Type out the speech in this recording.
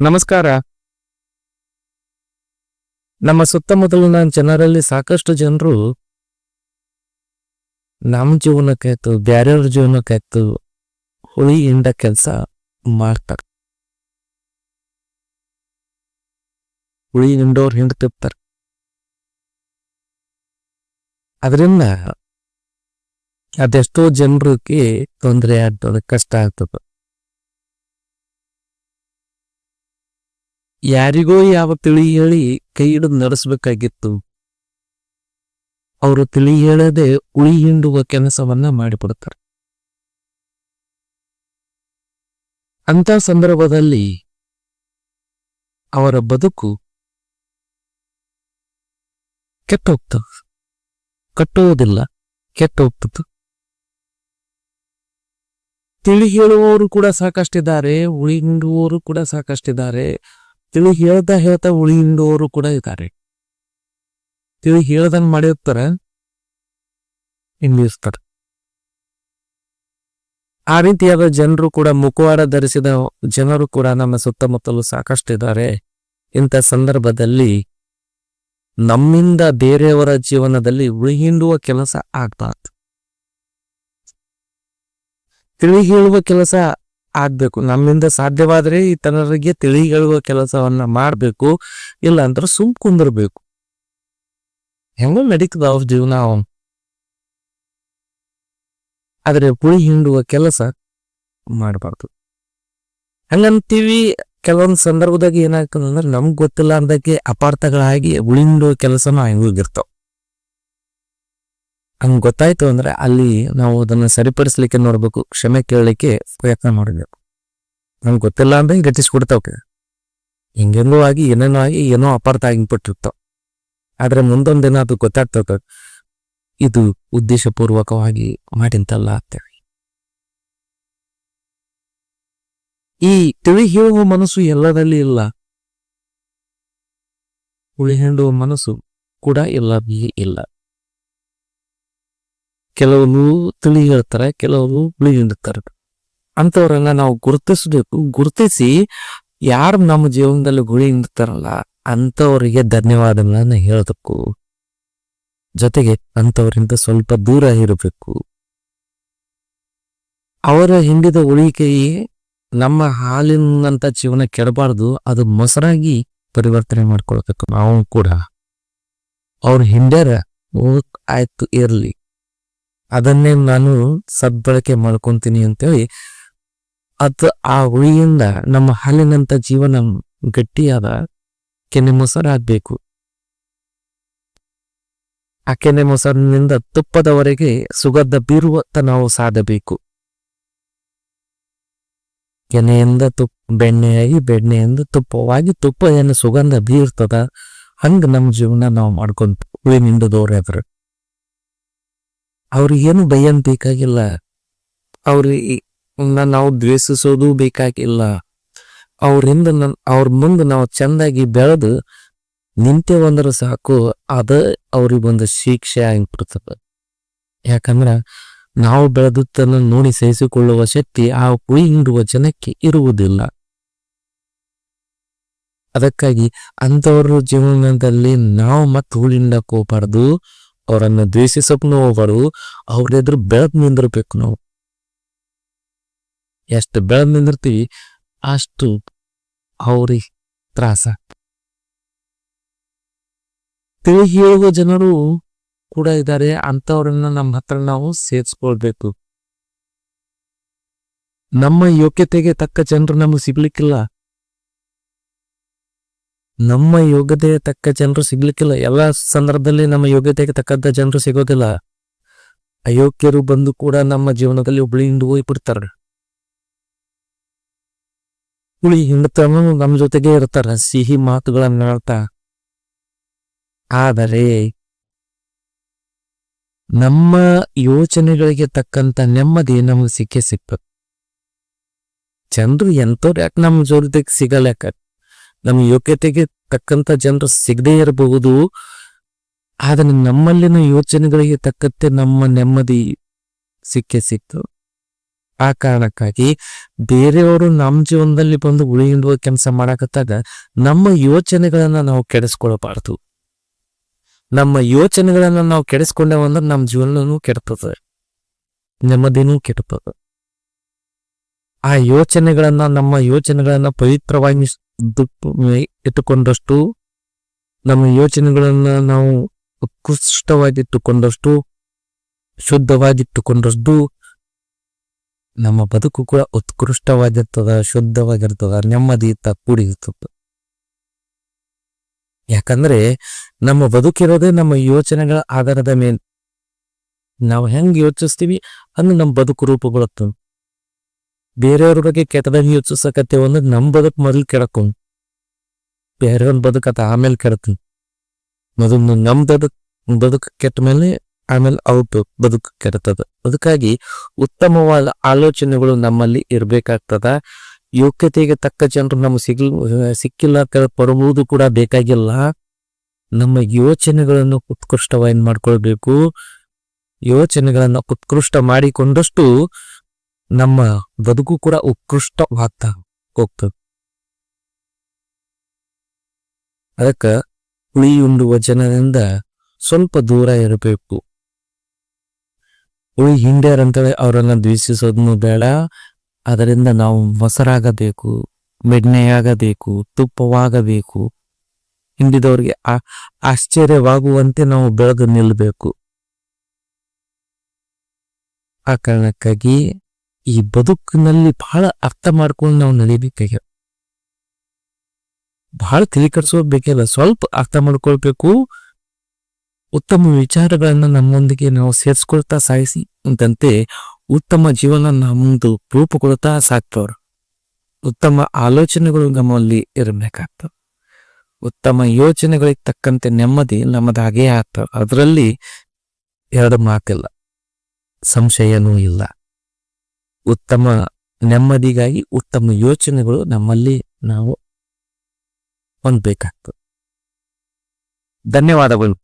ನಮಸ್ಕಾರ. ನಮ್ಮ ಸುತ್ತಮುತ್ತಲಿನ ಜನರಲ್ಲಿ ಸಾಕಷ್ಟು ಜನರು ನಮ್ಮ ಜೀವನಕ್ಕಾಯ್ತು ಬ್ಯಾರೆಯವ್ರ ಜೀವನಕ್ಕಾಯ್ತು ಹುಳಿ ಹಿಂಡ ಕೆಲಸ ಮಾಡ್ತಾರೆ. ಹುಳಿ ಹಿಂಡೋರ್ ಹಿಂಡ್ತಿರ್ತಾರೆ ಅದರಿಂದ ಅದೆಷ್ಟೋ ಜನರಿಗೆ ತೊಂದರೆ ಆಗ್ತದೆ, ಕಷ್ಟ ಆಗ್ತದೆ. ಯಾರಿಗೋ ಯಾವ ತಿಳಿ ಹೇಳಿ ಕೈ ಹಿಡಿದು ನಡೆಸಬೇಕಾಗಿತ್ತು. ಅವರು ತಿಳಿ ಹೇಳದೆ ಉಳಿ ಹಿಂಡುವ ಕೆಲಸವನ್ನ ಮಾಡಿಬಿಡ್ತಾರೆ ಅಂತ ಸಂದರ್ಭದಲ್ಲಿ ಅವರ ಬದುಕು ಕೆಟ್ಟ ಹೋಗ್ತದೆ ಕಟ್ಟುವುದಿಲ್ಲ ಕೆಟ್ಟ ಹೋಗ್ತದೆ ತಿಳಿ ಹೇಳುವವರು ಕೂಡ ಸಾಕಷ್ಟಿದ್ದಾರೆ, ಉಳಿ ಹಿಂಡುವವರು ಕೂಡ ಸಾಕಷ್ಟಿದ್ದಾರೆ. ತಿಳಿ ಹೇಳ್ತಾ ಹೇಳ್ತಾ ಉಳಿಯಿಂದವರು ಕೂಡ ಇದ್ದಾರೆ. ತಿಳಿ ಹೇಳ್ದಂಗ್ ಮಾಡಿರ್ತಾರೆ ಹಿಂಗಿರ್ತಾರ ಆ ರೀತಿಯಾದ ಜನರು ಕೂಡ ಮುಖವಾಡ ಧರಿಸಿದ ಜನರು ಕೂಡ ನಮ್ಮ ಸುತ್ತಮುತ್ತಲು ಸಾಕಷ್ಟಿದ್ದಾರೆ ಇಂಥ ಸಂದರ್ಭದಲ್ಲಿ ನಮ್ಮಿಂದ ಬೇರೆಯವರ ಜೀವನದಲ್ಲಿ ಉಳಿಹಿಂಡುವ ಕೆಲಸ ಆಗ್ಬಾರ್ದು. ತಿಳಿ ಹೇಳುವ ಕೆಲಸ ಆಗ್ಬೇಕು. ನಮ್ಮಿಂದ ಸಾಧ್ಯವಾದ್ರೆ ಇತರರಿಗೆ ತಿಳಿ ಕೆಲಸವನ್ನ ಮಾಡ್ಬೇಕು. ಇಲ್ಲ ಅಂದ್ರೆ ಸುಮ್ ಕುಂದಿರ್ಬೇಕು. ಹೆಂಗ ನಡೀತದ ಅವ್ರ ಜೀವನ ಅವನ್. ಆದ್ರೆ ಪುಳಿ ಹಿಂಡುವ ಕೆಲಸ ಮಾಡಬಾರ್ದು. ಹಂಗಂತೀವಿ, ಕೆಲವೊಂದು ಸಂದರ್ಭದಾಗ ಏನಾಗ್ತದೆ ಅಂದ್ರೆ ನಮ್ಗ್ ಗೊತ್ತಿಲ್ಲ ಅಂದಕ್ಕೆ ಅಪಾರ್ಥಗಳಾಗಿ ಉಳಿ ಹಿಂಡುವ ಕೆಲಸನ ಹಂಗೋಗಿರ್ತಾವ ಹಂಗ್ ಗೊತ್ತಾಯ್ತು ಅಂದ್ರೆ ಅಲ್ಲಿ ನಾವು ಅದನ್ನ ಸರಿಪಡಿಸ್ಲಿಕ್ಕೆ ನೋಡ್ಬೇಕು, ಕ್ಷಮೆ ಕೇಳಲಿಕ್ಕೆ ಪ್ರಯತ್ನ ಮಾಡಬೇಕು ನಂಗೆ ಗೊತ್ತಿಲ್ಲ ಅಂದ್ರೆ ಗಟ್ಟಿಸ್ಬಿಡ್ತಾವ ಹಿಂಗೆಂಗೋ ಆಗಿ, ಏನೇನೋ ಆಗಿ, ಏನೋ ಅಪಾರ್ಥ ಆಗಿಬಿಟ್ಟಿರ್ತಾವ ಆದ್ರೆ ಮುಂದೊಂದಿನ ಅದು ಗೊತ್ತಾಗ್ತದ ಇದು ಉದ್ದೇಶಪೂರ್ವಕವಾಗಿ ಮಾಡಿಂತಲ್ಲ ಅಂತೇಳಿ. ಈ ತಿಳಿ ಹೇಳುವ ಮನಸ್ಸು ಎಲ್ಲದಲ್ಲಿ ಇಲ್ಲ. ಉಳಿ ಮನಸ್ಸು ಕೂಡ ಎಲ್ಲರಲ್ಲಿ ಇಲ್ಲ. ಕೆಲವರು ತಿಳಿ ಹೇಳ್ತಾರೆ ಕೆಲವರು ಬಿಳಿ ಹಿಂಡುತ್ತಾರೆ ನಾವು ಗುರುತಿಸಬೇಕು. ಗುರುತಿಸಿ ಯಾರು ನಮ್ಮ ಜೀವನದಲ್ಲಿ ಗುಳಿ ಹಿಂಡ್ತಾರಲ್ಲ ಅಂತವರಿಗೆ ಧನ್ಯವಾದಗಳನ್ನ ಹೇಳಬೇಕು ಜೊತೆಗೆ ಅಂಥವರಿಂದ ಸ್ವಲ್ಪ ದೂರ ಇರಬೇಕು. ಅವರ ಹಿಂಡಿದ ಉಳಿಕೆಯೇ ನಮ್ಮ ಹಾಲಿನಂತ ಜೀವನ ಕೆಡಬಾರ್ದು, ಅದು ಮೊಸರಾಗಿ ಪರಿವರ್ತನೆ ಮಾಡ್ಕೊಳ್ಬೇಕು ನಾವು ಕೂಡ. ಅವ್ರ ಹಿಂಡ್ಯಾರ ಆಯ್ತು ಇರ್ಲಿ. ಅದನ್ನೇ ನಾನು ಸದ್ಬಳಕೆ ಮಾಡ್ಕೊಂತೀನಿ ಅಂತೇಳಿ, ಅದು ಆ ಹುಳಿಯಿಂದ ನಮ್ಮ ಹಾಲಿನಂತ ಜೀವನ ಗಟ್ಟಿಯಾದ ಕೆನೆ ಮೊಸರಾಗಬೇಕು ಆ ಕೆನೆ ಮೊಸರಿನಿಂದ ತುಪ್ಪದವರೆಗೆ ಸುಗಂಧ ಬೀರುವತ್ತ ನಾವು ಸಾಧಬೇಕು ಕೆನೆಯಿಂದ ತುಪ್ಪ ಬೆಣ್ಣೆಯಾಗಿ ಬೆಣ್ಣೆಯಿಂದ ತುಪ್ಪವಾಗಿ ತುಪ್ಪ ಏನು ಸುಗಂಧ ಬೀರ್ತದ ಹಂಗ ನಮ್ಮ ಜೀವನ ನಾವು ಮಾಡ್ಕೊಂತ ಹುಳಿ ನಿಂದದವ್ರೆ ಅದ್ರ ಅವ್ರಿಗೇನು ಭಯನ್ ಬೇಕಾಗಿಲ್ಲ. ಅವ್ರಿಗೆ ನಾವು ದ್ವೇಷಿಸೋದು ಬೇಕಾಗಿಲ್ಲ. ಅವರಿಂದ ನನ್, ಅವ್ರ ಮುಂದೆ ನಾವು ಚಂದಾಗಿ ಬೆಳೆದು ನಿಂತೇವಂದ್ರೆ ಸಾಕು, ಅದ ಅವ್ರಿಗೊಂದು ಶಿಕ್ಷೆ ಆಗಿಬಿಡ್ತದ. ಯಾಕಂದ್ರ ನಾವು ತನ್ನ ನೋಡಿ ಸಹಿಸಿಕೊಳ್ಳುವ ಶಕ್ತಿ ಆ ಹಿಂಡುವ ಜನಕ್ಕೆ ಇರುವುದಿಲ್ಲ. ಅದಕ್ಕಾಗಿ ಅಂಥವ್ರ ಜೀವನದಲ್ಲಿ ನಾವು ಮತ್ತೆ ಹುಳಿಂಡಕ್ ಹೋಗ್ಬಾರ್ದು ಅವರನ್ನ ದ್ವೇಷಿಸಕ್ನು ಹೋಗ್ಬಾರ್ದು ಅವ್ರೆದ್ರು ಬೆಳೆದ್ ನಿಂದಿರ್ಬೇಕು ನಾವು. ಎಷ್ಟು ಬೆಳೆದ್ ನಿಂದಿರ್ತೀವಿ ಅಷ್ಟು ಅವ್ರಿಗೆ ತ್ರಾಸ. ತಿಳಿ ಹೇಳುವ ಜನರು ಕೂಡ ಇದ್ದಾರೆ, ಅಂಥವ್ರನ್ನ ನಮ್ಮ ಹತ್ರ ನಾವು ಸೇರಿಸ್ಕೊಳ್ಬೇಕು. ನಮ್ಮ ಯೋಗ್ಯತೆಗೆ ತಕ್ಕ ಜನರು ನಮಗೆ ಸಿಗ್ಲಿಕ್ಕಿಲ್ಲ. ನಮ್ಮ ಯೋಗ್ಯತೆಗೆ ತಕ್ಕ ಜನರು ಸಿಗ್ಲಿಕ್ಕಿಲ್ಲ. ಎಲ್ಲ ಸಂದರ್ಭದಲ್ಲಿ ನಮ್ಮ ಯೋಗ್ಯತೆಗೆ ತಕ್ಕಂತ ಜನರು ಸಿಗೋದಿಲ್ಲ. ಅಯೋಗ್ಯರು ಬಂದು ಕೂಡ ನಮ್ಮ ಜೀವನದಲ್ಲಿ ಹುಳಿ ಹಿಂಡು ಹೋಗ್ಬಿಡ್ತಾರೆ ಹುಳಿ ಹಿಂಡತನೂ ನಮ್ಮ ಜೊತೆಗೆ ಇರ್ತಾರ ಸಿಹಿ ಮಾತುಗಳನ್ನ ಹೇಳ್ತಾ. ಆದರೆ ನಮ್ಮ ಯೋಚನೆಗಳಿಗೆ ತಕ್ಕಂತ ನೆಮ್ಮದಿ ನಮಗೆ ಸಿಕ್ಕೇ ಸಿಕ್ಬೇಕು ಜನರು ಎಂತವ್ರು ಯಾಕೆ ನಮ್ಮ ಜೊತೆಗೆ ಸಿಗಲ್ಲ ಯಾಕ? ನಮ್ಮ ಯೋಗ್ಯತೆಗೆ ತಕ್ಕಂತ ಜನರು ಸಿಗದೇ ಇರಬಹುದು. ಆದರೆ ನಮ್ಮಲ್ಲಿನ ಯೋಚನೆಗಳಿಗೆ ತಕ್ಕಂತೆ ನಮ್ಮ ನೆಮ್ಮದಿ ಸಿಕ್ಕೇ ಸಿಕ್ತು. ಆ ಕಾರಣಕ್ಕಾಗಿ ಬೇರೆಯವರು ನಮ್ಮ ಜೀವನದಲ್ಲಿ ಬಂದು ಉಳಿಯುವ ಕೆಲಸ ಮಾಡಕತ್ತಾಗ ನಮ್ಮ ಯೋಚನೆಗಳನ್ನ ನಾವು ಕೆಡಿಸ್ಕೊಳ್ಬಾರ್ದು. ನಮ್ಮ ಯೋಚನೆಗಳನ್ನ ನಾವು ಕೆಡಿಸ್ಕೊಂಡೇವ ಅಂದ್ರೆ ನಮ್ಮ ಜೀವನನೂ ಕೆಡ್ತದೆ. ನೆಮ್ಮದಿನೂ ಕೆಡ್ತದೆ. ಆ ಯೋಚನೆಗಳನ್ನ ನಮ್ಮ ಯೋಚನೆಗಳನ್ನ ಪವಿತ್ರವಾಗಿ ಇಟ್ಟುಕೊಂಡಷ್ಟು, ನಮ್ಮ ಯೋಚನೆಗಳನ್ನು ನಾವು ಉತ್ಕೃಷ್ಟವಾಗಿಟ್ಟುಕೊಂಡಷ್ಟು, ಶುದ್ಧವಾಗಿಟ್ಟುಕೊಂಡಷ್ಟು, ನಮ್ಮ ಬದುಕು ಕೂಡ ಉತ್ಕೃಷ್ಟವಾಗಿರ್ತದ, ಶುದ್ಧವಾಗಿರ್ತದ ನೆಮ್ಮದಿಯಿಂದ ಕೂಡಿರ್ತದೆ. ಯಾಕಂದ್ರೆ ನಮ್ಮ ಬದುಕಿರೋದೇ ನಮ್ಮ ಯೋಚನೆಗಳ ಆಧಾರದ ಮೇಲೆ. ನಾವು ಹೆಂಗ್ ಯೋಚಿಸ್ತೀವಿ ಅಂದ್ರೆ ನಮ್ಮ ಬದುಕು ರೂಪುಗೊಳ್ಳುತ್ತ ಬೇರೆಯವ್ರ ಬಗ್ಗೆ ಕೆಟ್ಟದಾಗಿ ಯೋಚಿಸಕತ್ತೇವ ಅಂದ್ರೆ ನಮ್ಮ ಬದುಕು ಮೊದಲು ಕೆಡಕು ಬೇರೆಯವ್ರ ಬದುಕತ್ತ, ಆಮೇಲೆ ಕೆಡತೀನಿ. ಮೊದಲು ನಮ್ ಬದುಕ್, ಬದುಕು ಕೆಟ್ಟ ಮೇಲೆ ಆಮೇಲೆ ಅವ್ರ ಬದುಕು ಕೆಡ್ತದ. ಅದಕ್ಕಾಗಿ ಉತ್ತಮವಾದ ಆಲೋಚನೆಗಳು ನಮ್ಮಲ್ಲಿ ಇರಬೇಕಾಗ್ತದ. ಯೋಗ್ಯತೆಗೆ ತಕ್ಕ ಜನರು ನಮ್ಗೆ ಸಿಗ್ಲ, ಸಿಕ್ಕಿಲ್ಲ ಪಡುವುದು ಕೂಡ ಬೇಕಾಗಿಲ್ಲ. ನಮ್ಮ ಯೋಚನೆಗಳನ್ನು ಉತ್ಕೃಷ್ಟವಾಗಿ ಮಾಡ್ಕೊಳ್ಬೇಕು? ಯೋಚನೆಗಳನ್ನ ಉತ್ಕೃಷ್ಟ ಮಾಡಿಕೊಂಡಷ್ಟು ನಮ್ಮ ಬದುಕು ಕೂಡ ಉತ್ಕೃಷ್ಟವಾಗ್ತಾ ಹೋಗ್ತದೆ. ಅದಕ್ಕೆ ಉಳಿಯುಂಡುವ ಜನರಿಂದ ಸ್ವಲ್ಪ ದೂರ ಇರಬೇಕು. ಉಳಿ ಹಿಂಡ್ಯಾರಂತೇಳಿ ಅವರನ್ನ ದ್ವೇಷಿಸೋದನ್ನು ಬೇಡ. ಅದರಿಂದ ನಾವು ಮೊಸರಾಗಬೇಕು ಮೆಡ್ನೆಯಾಗಬೇಕು ತುಪ್ಪವಾಗಬೇಕು. ಹಿಂಡಿದವರಿಗೆ ಆ ಆಶ್ಚರ್ಯವಾಗುವಂತೆ ನಾವು ಬೆಳೆದು ನಿಲ್ಲಬೇಕು. ಆ ಕಾರಣಕ್ಕಾಗಿ ಈ ಬದುಕಿನಲ್ಲಿ ಬಹಳ ಅರ್ಥ ಮಾಡ್ಕೊಂಡು ನಾವು ನಡೀಬೇಕಾಗ್ಯ ಬಹಳ ತಿಳಿಕಡಿಸೋದ್ ಬೇಕಿಲ್ಲ, ಸ್ವಲ್ಪ ಅರ್ಥ ಮಾಡ್ಕೊಳ್ಬೇಕು. ಉತ್ತಮ ವಿಚಾರಗಳನ್ನ ನಮ್ಮೊಂದಿಗೆ ನಾವು ಸೇರಿಸ್ಕೊಳ್ತಾ ಸಾಯಿಸಿ ಅಂತಂತೆ ಉತ್ತಮ ಜೀವನ ನಮ್ಮದು ರೂಪುಗೊಳ್ತಾ ಸಾಕ್ತವ್ರು. ಉತ್ತಮ ಆಲೋಚನೆಗಳು ನಮ್ಮಲ್ಲಿ ಇರಬೇಕಾಗ್ತವೆ. ಉತ್ತಮ ಯೋಚನೆಗಳಿಗೆ ತಕ್ಕಂತೆ ನೆಮ್ಮದಿ ನಮ್ಮದಾಗೇ ಆಗ್ತವೆ. ಅದರಲ್ಲಿ ಎರಡು ಮಾತಿಲ್ಲ, ಸಂಶಯನೂ ಇಲ್ಲ. ಉತ್ತಮ ನೆಮ್ಮದಿಗಾಗಿ ಉತ್ತಮ ಯೋಚನೆಗಳು ನಮ್ಮಲ್ಲಿ ನಾವು ಹೊಂದಬೇಕಾಗ್ತದೆ. ಧನ್ಯವಾದಗಳು.